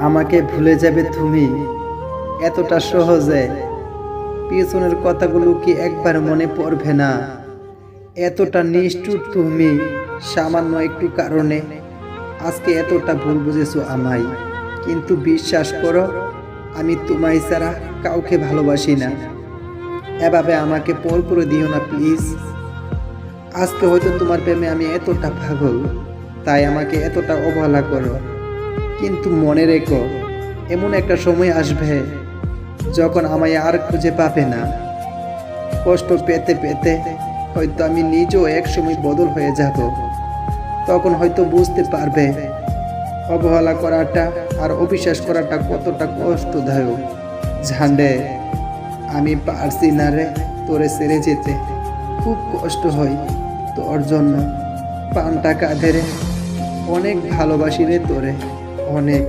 আমাকে ভুলে যাবে তুমি। এতটা সহজে। পিছনের কথাগুলো কি একবার মনে পড়বে না? এতটা নিষ্ঠুর তুমি, সামান্য একটু কারণে। আজকে এতটা ভুল বুঝেছ আমায়। কিন্তু বিশ্বাস করো, আমি তোমায় ছাড়া কাউকে ভালোবাসি না। এভাবে আমাকে পর করে দিও না, প্লিজ। আজকে হয়তো তোমার প্রেমে আমি এতটা পাগল, তাই আমাকে এতটা অবহেলা করো। কিন্তু মনে রেখো, এমন একটা সময় আসবে যখন আমায় আর খুঁজে পাবে না। কষ্ট পেতে পেতে হয়তো আমি নিজেও এক সময় বদল হয়ে যাব। তখন হয়তো বুঝতে পারবে, অবহেলা করাটা আর অবিশ্বাস করাটা কতটা কষ্টদায়ক। ঝান্ডে, আমি পারছি না রে তোরে সেরে যেতে। খুব কষ্ট হয় তোর জন্য। পানটা কাঁধে রে, অনেক ভালোবাসি রে তোরে। অনেক